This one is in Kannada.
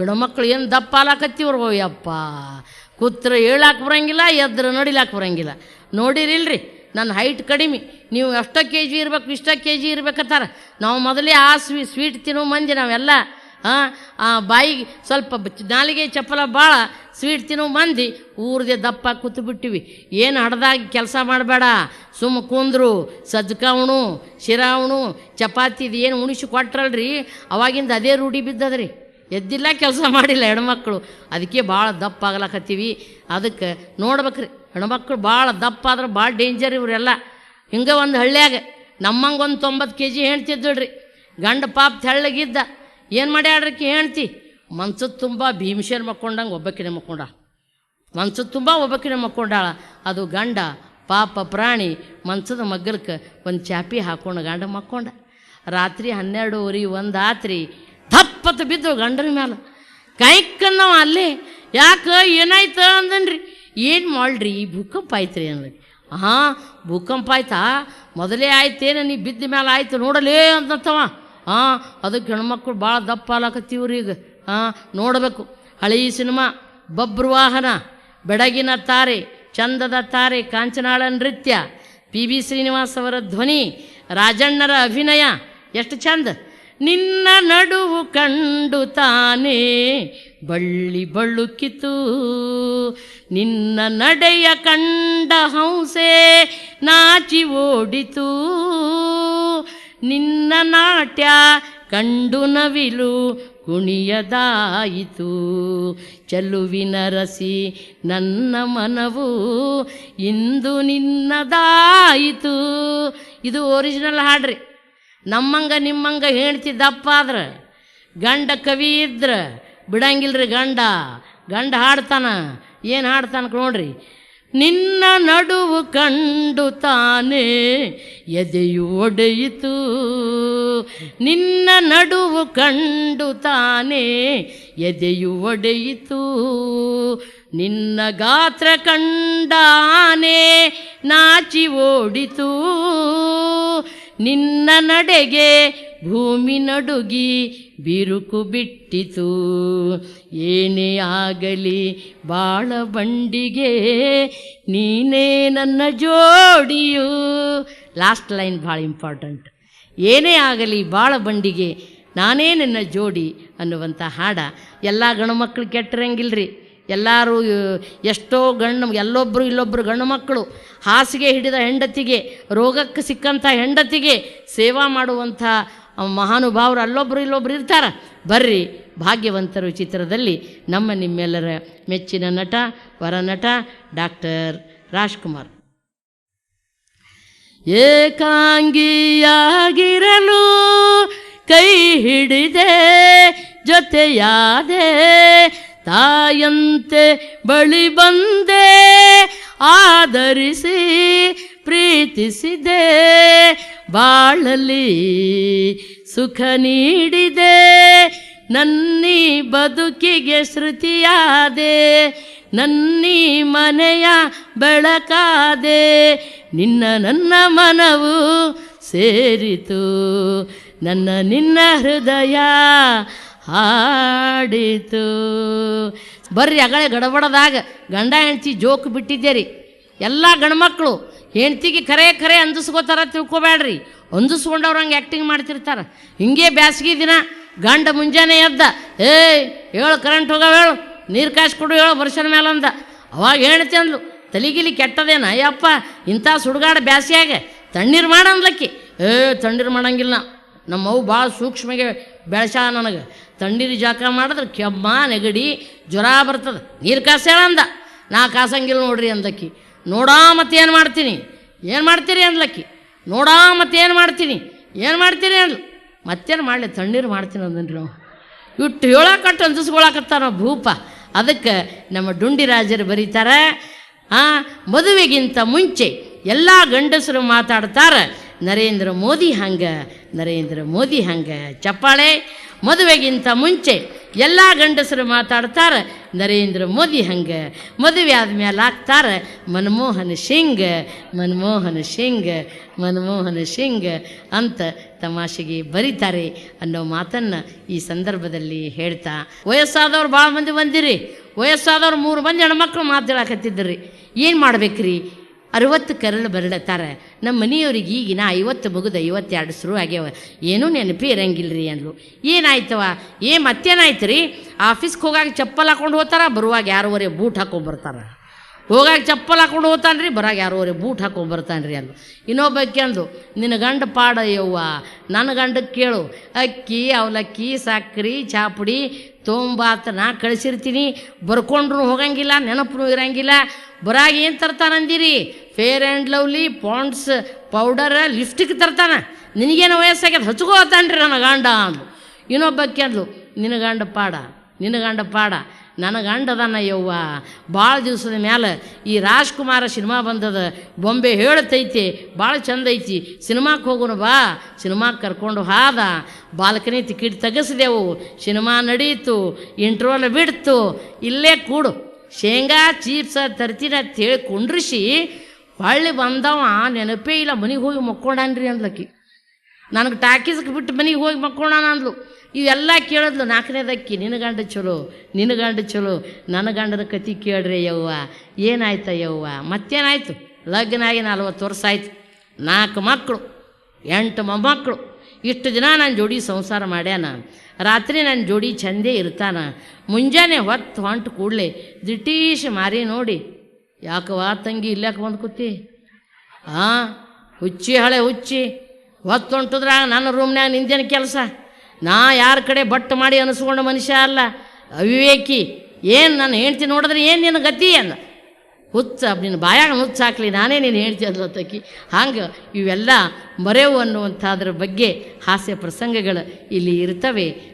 ಹೆಣ್ಮಕ್ಳು ಏನು ದಪ್ಪ ಆಲಾಕತ್ತಿವ್ರು ಯಪ್ಪ. ಕೂತ್ರ ಹೇಳಾಕೆ ಬರಂಗಿಲ್ಲ, ಎದ್ರ ನಡಿಲಾಕೆ ಬರಂಗಿಲ್ಲ. ನೋಡಿರಿಲ್ರಿ ನನ್ನ ಹೈಟ್ ಕಡಿಮೆ. ನೀವು ಎಷ್ಟೋ ಕೆ ಜಿ ಇರ್ಬೇಕು, ಇಷ್ಟೋ ಕೆ ಜಿ ಇರ್ಬೇಕತ್ತಾರ ನಾವು ಮೊದಲೇ ಆ ಸ್ವೀ ಸ್ವೀಟ್ ತಿನ್ನೋ ಮಂದಿ ನಾವೆಲ್ಲ ಹಾಂ ಬಾಯಿಗೆ ಸ್ವಲ್ಪ ನಾಲಿಗೆ ಚಪ್ಪಲ ಭಾಳ ಸ್ವೀಟ್ ತಿನ್ನೋ ಮಂದಿ, ಊರ್ದೆ ದಪ್ಪ ಕೂತ್ಬಿಟ್ಟಿವಿ ಏನು ಹಡ್ದಾಗಿ ಕೆಲಸ ಮಾಡಬೇಡ. ಸುಮ್ಮ ಕುಂದ್ರು, ಸಜ್ಕ ಉಣು, ಶಿರಾ ಚಪಾತಿ ಇದು ಏನು ಉಣಿಸಿ ಕೊಟ್ರಲ್ರಿ, ಅವಾಗಿಂದ ಅದೇ ರೂಢಿ ಬಿದ್ದದ್ರಿ. ಎದ್ದಿಲ್ಲ ಕೆಲಸ ಮಾಡಿಲ್ಲ ಹೆಣ್ಮಕ್ಳು. ಅದಕ್ಕೆ ಭಾಳ ದಪ್ಪ ಆಗ್ಲಕತ್ತೀವಿ. ಅದಕ್ಕೆ ನೋಡ್ಬೇಕ್ರಿ, ಹೆಣ್ಮಕ್ಳು ಭಾಳ ದಪ್ಪ ಆದ್ರೆ ಭಾಳ ಡೇಂಜರ್ ಇವರೆಲ್ಲ. ಹಿಂಗೆ ಒಂದು ಹಳ್ಳಿಯಾಗ ನಮ್ಮಂಗೆ ಒಂದು ತೊಂಬತ್ತು ಕೆ ಜಿ ಹೆಣ್ತಿದ್ದಳ್ರಿ ಗಂಡ ಪಾಪ ತೆಳ್ಳಗಿದ್ದ, ಏನು ಮಾಡ್ಯಾಡ್ರಕ್ಕೆ ಹೆಣ್ತಿ? ಮನ್ಸು ತುಂಬ ಭೀಮಶೇರ್ ಮಕ್ಕೊಂಡಂಗೆ ಒಬ್ಬಕ್ಕಿನ ಮಕ್ಕೊಂಡ ಮನ್ಸು ತುಂಬ ಒಬ್ಬಕ್ಕಿನ ಮಕ್ಕೊಂಡಾಳ. ಅದು ಗಂಡ, ಪಾಪ, ಪ್ರಾಣಿ, ಮನ್ಸದ ಮಗ್ಗಲಕ್ಕೆ ಒಂದು ಚಾಪಿ ಹಾಕೊಂಡು ಗಂಡ ಮಕ್ಕೊಂಡ. ರಾತ್ರಿ ಹನ್ನೆರಡೂವರೆ ಒಂದು ರಾತ್ರಿ ಥಪ್ಪತ್ತು ಬಿದ್ದು ಗಂಡನ ಮೇಲೆ ಕಾಯ್ಕನ್ನವ ಅಲ್ಲಿ, ಯಾಕೆ ಏನಾಯ್ತು ಅಂದನ್ರಿ? ಏನು ಮಾಡ್ರಿ, ಈ ಭೂಕಂಪ ಆಯ್ತು ರೀ ಅಂದ್ರಿ. ಹಾಂ ಭೂಕಂಪ ಆಯ್ತಾ? ಮೊದಲೇ ಆಯ್ತೇನು, ನೀ ಬಿದ್ದ ಮೇಲೆ ಆಯ್ತು ನೋಡಲೇ ಅಂತವ ಹಾಂ ಅದಕ್ಕೆ ಹೆಣ್ಮಕ್ಳು ಭಾಳ ದಪ್ಪ ಆಲಾಕತ್ತೀವ್ರಿ ಈಗ. ಹಾಂ ನೋಡಬೇಕು. ಹಳೆಯ ಸಿನಿಮಾ ಬಬ್ರುವಾಹನ ಬೆಡಗಿನ ತಾರೆ, ಚಂದದ ತಾರೆ, ಕಾಂಚನಾಳ ನೃತ್ಯ, ಪಿ ಬಿ ಶ್ರೀನಿವಾಸ್ ಅವರ ಧ್ವನಿ, ರಾಜಣ್ಣರ ಅಭಿನಯ, ಎಷ್ಟು ಚಂದ. ನಿನ್ನ ನಡುವು ಕಂಡು ತಾನೇ ಬಳ್ಳಿ ಬಳುಕಿತು. ನಿನ್ನ ನಡೆಯ ಕಂಡ ಹಂಸೆ ನಾಚಿ ಓಡಿತು. ನಿನ್ನ ನಾಟ್ಯ ಕಂಡು ನವಿಲು ಕುಣಿಯದಾಯಿತು. ಚಲುವಿನ ರಸಿ ನನ್ನ ಮನವು ಇಂದು ನಿನ್ನದಾಯಿತು. ಇದು ಒರಿಜಿನಲ್ ಹಾಡ್ರಿ. ನಮ್ಮಂಗ ನಿಮ್ಮಂಗ ಹೇಳ್ತಿದ್ದಪ್ಪ ದಪ್ಪ ಆದ್ರೆ, ಗಂಡ ಕವಿ ಇದ್ರೆ, ಬಿಡಂಗಿಲ್ರಿ ಗಂಡ. ಗಂಡ ಹಾಡ್ತಾನ, ಏನು ಹಾಡ್ತಾನ ನೋಡ್ರಿ. ನಿನ್ನ ನಡುವು ಕಂಡು ತಾನೇ ಎದೆಯು ಒಡೆಯಿತು. ನಿನ್ನ ನಡುವು ಕಂಡು ತಾನೇ ಎದೆಯು ಒಡೆಯಿತು. ನಿನ್ನ ಗಾತ್ರ ಕಂಡಾನೆ ನಾಚಿ ಓಡಿತು. ನಿನ್ನ ನಡೆಗೆ ಭೂಮಿ ನಡುಗಿ ಬಿರುಕು ಬಿಟ್ಟಿತು. ಏನೇ ಆಗಲಿ ಬಾಳ ಬಂಡಿಗೆ ನೀನೇ ನನ್ನ ಜೋಡಿಯು. ಲಾಸ್ಟ್ ಲೈನ್ ಭಾಳ ಇಂಪಾರ್ಟೆಂಟ್ ಏನೇ ಆಗಲಿ ಬಾಳ ಬಂಡಿಗೆ ನಾನೇ ನನ್ನ ಜೋಡಿ ಅನ್ನುವಂಥ ಹಾಡ ಎಲ್ಲ ಗಂಡ್ಮಕ್ಳು ಕೆಟ್ಟಿರಂಗಿಲ್ರಿ. ಎಲ್ಲರೂ ಎಷ್ಟೋ ಗಂಡು ಎಲ್ಲೊಬ್ಬರು ಇಲ್ಲೊಬ್ಬರು ಗಂಡು ಮಕ್ಕಳು, ಹಾಸಿಗೆ ಹಿಡಿದ ಹೆಂಡತಿಗೆ, ರೋಗಕ್ಕೆ ಸಿಕ್ಕಂಥ ಹೆಂಡತಿಗೆ ಸೇವಾ ಮಾಡುವಂಥ ಮಹಾನುಭಾವರು ಅಲ್ಲೊಬ್ಬರು ಇಲ್ಲೊಬ್ಬರು ಇರ್ತಾರೆ. ಬರ್ರಿ, ಭಾಗ್ಯವಂತರು ಚಿತ್ರದಲ್ಲಿ ನಮ್ಮ ನಿಮ್ಮೆಲ್ಲರ ಮೆಚ್ಚಿನ ನಟ, ವರನಟ ಡಾಕ್ಟರ್ ರಾಜ್ಕುಮಾರ್. ಏಕಾಂಗಿಯಾಗಿರಲು ಕೈ ಹಿಡಿದೆ, ಜೊತೆಯಾದೆ ತಾಯಂತೆ ಬಳಿ ಬಂದೆ, ಆಧರಿಸಿ ಪ್ರೀತಿಸಿದೆ, ಬಾಳಲಿ ಸುಖ ನೀಡಿದೆ, ನನ್ನಿ ಬದುಕಿಗೆ ಶ್ರುತಿಯಾದೆ, ನನ್ನಿ ಮನೆಯ ಬೆಳಕಾದೆ, ನಿನ್ನ ನನ್ನ ಮನವು ಸೇರಿತು, ನನ್ನ ನಿನ್ನ ಹೃದಯ ಹಾಡಿತು. ಬರ್ರಿ ಅಗಳೆ ಗಡಬಡದಾಗ ಗಂಡ ಹೆಂಡ್ತಿ ಜೋಕ್ ಬಿಟ್ಟಿದ್ದೆ ರೀ ಎಲ್ಲ ಗಂಡ್ಮಕ್ಳು ಹೆಂಡ್ತಿಗೆ ಕರೆ ಕರೆ ಅಂದಿಸ್ಕೋತಾರ ತಿಳ್ಕೊಬೇಡ್ರಿ ಅಂದಿಸ್ಕೊಂಡವ್ರು ಹಂಗೆ ಆ್ಯಕ್ಟಿಂಗ್ ಮಾಡ್ತಿರ್ತಾರೆ. ಹಿಂಗೆ ಬ್ಯಾಸಗಿ ದಿನ ಗಂಡ ಮುಂಜಾನೆ ಎದ್ದ, ಏಯ್, ಹೇಳು ಕರೆಂಟ್ ಹೋಗವ ಹೇಳು, ನೀರು ಕಾಸು ಕೊಡು ಹೇಳು, ವರ್ಷದ ಮೇಲೆ ಅಂದ. ಅವಾಗ ಹೇಳ್ತಿ ಅಂದ್ಲು, ತಲೆಗಿಲಿ ಕೆಟ್ಟದೇನ? ಅಯ್ಯಪ್ಪ ಇಂಥ ಸುಡುಗಾಡ ಬ್ಯಾಸಿಯಾಗೆ ತಣ್ಣೀರು ಮಾಡಂದ್ಲಕ್ಕಿ ಏ ತಣ್ಣೀರು ಮಾಡಂಗಿಲ್ಲ. ನಮ್ಮವು ಭಾಳ ಸೂಕ್ಷ್ಮಗೆ ಬೆಳೆಸ ನನಗೆ. ತಣ್ಣೀರು ಜಾಕ ಮಾಡಿದ್ರೆ ಕೆಮ್ಮ, ನೆಗಡಿ, ಜ್ವರ ಬರ್ತದೆ. ನೀರು ಕಾಸು ಅಂದ. ನಾ ಕಾಸಂಗಿಲ್ಲ ನೋಡ್ರಿ ಅಂದಕ್ಕಿ ನೋಡಾ ಮತ್ತೆ ಏನು ಮಾಡ್ತೀನಿ? ಏನು ಮಾಡ್ತೀರಿ ಅಂದ್ಲಕ್ಕಿ ನೋಡಾ ಮತ್ತೆ ಏನು ಮಾಡ್ತೀನಿ? ಏನು ಮಾಡ್ತೀರಿ ಅಂದ್ಲು. ಮತ್ತೇನು ಮಾಡಲಿ, ತಣ್ಣೀರು ಮಾಡ್ತೀನಿ ಅಂದನ್ರಿ ನಾವು ಇಟ್ಟು ಹೇಳಕಟ್ಟು ಅಂದಿಸ್ಕೊಳಕತ್ತಾರ ಭೂಪ. ಅದಕ್ಕೆ ನಮ್ಮ ಡುಂಡಿ ರಾಜರು ಬರೀತಾರೆ, ಆ, ಮದುವೆಗಿಂತ ಮುಂಚೆ ಎಲ್ಲ ಗಂಡಸರು ಮಾತಾಡ್ತಾರೆ, ನರೇಂದ್ರ ಮೋದಿ ಹಂಗೆ, ನರೇಂದ್ರ ಮೋದಿ ಹಂಗೆ, ಚಪ್ಪಾಳೆ ಮದುವೆಗಿಂತ ಮುಂಚೆ ಎಲ್ಲ ಗಂಡಸರು ಮಾತಾಡ್ತಾರೆ, ನರೇಂದ್ರ ಮೋದಿ ಹಂಗೆ, ಮದುವೆ ಆದಮೇಲೆ ಆಗ್ತಾರೆ, ಮನಮೋಹನ್ ಸಿಂಗ್ ಮನಮೋಹನ್ ಸಿಂಗ್ ಮನಮೋಹನ್ ಸಿಂಗ್ ಅಂತ ತಮಾಷೆಗೆ ಬರೀತಾರೆ ಅನ್ನೋ ಮಾತನ್ನು ಈ ಸಂದರ್ಭದಲ್ಲಿ ಹೇಳ್ತಾ, ವಯಸ್ಸಾದವ್ರು ಭಾಳ ಮಂದಿ ಬಂದಿರಿ, ವಯಸ್ಸಾದವ್ರು ಮೂರು ಮಂದಿ ಹೆಣ್ಮಕ್ಳು ಮಾತಾಡಕತ್ತಿದ್ರಿ, ಏನು ಮಾಡ್ಬೇಕ್ರಿ? ಅರವತ್ತು ಕರಳು ಬರಲತ್ತಾರೆ. ನಮ್ಮ ಮನೆಯವ್ರಿಗೆ ಈಗಿನ ಐವತ್ತು ಮುಗಿದು ಐವತ್ತೆರಡು ಶುರು ಆಗ್ಯಾವ. ಏನೂ ನೆನಪಿ ಇರಂಗಿಲ್ಲ ರೀ ಅಂದ್ಲು. ಏನಾಯ್ತವ? ಏ ಮತ್ತೇನಾಯ್ತು ರೀ ಆಫೀಸ್ಗೆ ಹೋಗಾಗ ಚಪ್ಪಲ್ ಹಾಕೊಂಡು ಹೋಗ್ತಾರ, ಬರುವಾಗ ಯಾರುವರೆ ಬೂಟ್ ಹಾಕೊಂಡು ಬರ್ತಾರ. ಹೋಗಾಗ ಚಪ್ಪಲ್ ಹಾಕೊಂಡು ಹೋಗ್ತಾನೆ ರೀ ಬರಾಗ ಯಾರುವರೆ ಬೂಟ್ ಹಾಕೊಂಡ್ಬರ್ತಾನೆ ರೀ ಅಂದು ಇನ್ನೊಬ್ಬ ಕೇಳ್ದು, ನಿನ್ನ ಗಂಡ ಪಾಡ ಯವ್ವ ನನ್ನ ಗಂಡಕ್ಕೆ ಕೇಳು, ಅಕ್ಕಿ, ಅವಲಕ್ಕಿ ಸಕ್ಕರೆ ಚಾಪುಡಿ ತೊಂಬಾತ ನಾ ಕಳಿಸಿರ್ತೀನಿ. ಬರ್ಕೊಂಡ್ರು ಹೋಗಂಗಿಲ್ಲ ನೆನಪು ಇರಂಗಿಲ್ಲ. ಬರಾಗ ಏನು ತರ್ತಾನಂದಿರಿ Fair and Lovely Pond's powder ಲಿಫ್ಟಿಗೆ ತರ್ತಾನೆ. ನಿನಗೇನು ವಯಸ್ಸಾಗ್ಯದ ಹಚ್ಕೋತಾನ್ರಿ ನನ್ನ ಗಂಡ ಅಂದ್ಲು. ಇನ್ನೊಬ್ಬಕ್ಕೆ ಅಂದ್ಲು, ನಿನ್ನ ಗಂಡ ಪಾಡ, ನಿನ್ನ ಗಂಡ ಪಾಡ. ನನ್ನ ಗಂಡ ಅದಾನ ಯವ್ವ. ಭಾಳ ದಿವಸದ ಮ್ಯಾಲೆ ಈ ರಾಜ್ಕುಮಾರ ಸಿನಿಮಾ ಬಂದದ. ಬೊಂಬೆ ಹೇಳ್ತೈತಿ ಭಾಳ ಚಂದ ಐತಿ ಸಿನಿಮಾಕ್ಕೆ ಹೋಗೋಣ ಬಾ ಸಿನಿಮಾಕ್ಕೆ ಕರ್ಕೊಂಡು ಹಾದ. ಬಾಲ್ಕನಿ ಟಿಕೆಟ್ ತೆಗೆಸಿದೆವು, ಸಿನಿಮಾ ನಡೀತು ಇಂಟ್ರೋಲ್ ಬಿಡ್ತು. ಇಲ್ಲೇ ಕೂಡು. ಶೇಂಗಾ ಚೀಪ್ಸ ತರ್ತೀನಿ ಅಂತ ಹೇಳಿ ಕುಂಡ್ರಿಸಿ, ಹೊಳ್ಳಿ ಬಂದವ, ನೆನಪೇ ಇಲ್ಲ, ಮನೆಗೆ ಹೋಗಿ ಮಕ್ಕೊಂಡನ್ರಿ ಅಂದ್ಲಕ್ಕಿ ನನಗೆ ಟಾಕೀಸ್ಗೆ ಬಿಟ್ಟು ಮನೆಗೆ ಹೋಗಿ ಮಕ್ಕೊಳ್ಳೋಣ ಅಂದ್ಲು. ಇವೆಲ್ಲ ಕೇಳಿದ್ಲು ನಾಲ್ಕನೇದಕ್ಕಿ ನಿನ್ನ ಗಂಡ ಚಲೋ, ನಿನ್ನ ಗಂಡ ಚಲೋ, ನನ್ನ ಗಂಡದ ಕತಿ ಕೇಳ್ರಿ ಯವ್ವ. ಏನಾಯ್ತ ಯವ್ವ? ಮತ್ತೇನಾಯ್ತು? ಲಗ್ನ ಆಗಿ ನಲ್ವತ್ತು ವರ್ಷ ಆಯ್ತು. ನಾಲ್ಕು ಮಕ್ಕಳು ಎಂಟು ಮೊಮ್ಮಕ್ಕಳು ಇಷ್ಟು ದಿನ ನಾನು ಜೋಡಿ ಸಂಸಾರ ಮಾಡ್ಯಾನ. ರಾತ್ರಿ ನನ್ನ ಜೋಡಿ ಚಂದೇ ಇರ್ತಾನ. ಮುಂಜಾನೆ ಹೊತ್ತು ಹೊಂಟು ಕೂಡಲೆ ದಿಟೀಶ್ ಮಾರಿ ನೋಡಿ ಯಾಕವಾ ತಂಗಿ ಇಲ್ಲಾಕೆ ಬಂದು ಕೂತಿ ಹಾಂ ಹುಚ್ಚಿ ಹಳೆ ಹುಚ್ಚಿ. ಹೊತ್ತು ಹೊಂಟದ್ರಾಗ ನನ್ನ ರೂಮ್ನಾಗ ನಿಂದೇನು ಕೆಲಸ? ನಾ ಯಾರ ಕಡೆ ಬಟ್ಟು ಮಾಡಿ ಅನಿಸ್ಕೊಂಡ ಮನುಷ್ಯ ಅಲ್ಲ. ಅವಿವೇಕಿ, ಏನು ನನ್ನ ಹೆಂಡ್ತಿ ನೋಡಿದ್ರೆ ಏನು ನಿನ್ನ ಗತಿ ಏನು ಹುಚ್ಚ, ನಿನ್ನ ಬಾಯಾಗ ಹುಚ್ಚು ಹಾಕ್ಲಿ, ನಾನೇ ನೀನು ಹೇಳ್ತಿ ಅದ್ಲತ್ತಕಿ ಹಂಗೆ ಇವೆಲ್ಲ ಮರೆವು ಅನ್ನುವಂಥದ್ರ ಬಗ್ಗೆ ಹಾಸ್ಯ ಪ್ರಸಂಗಗಳು ಇಲ್ಲಿ ಇರ್ತವೆ.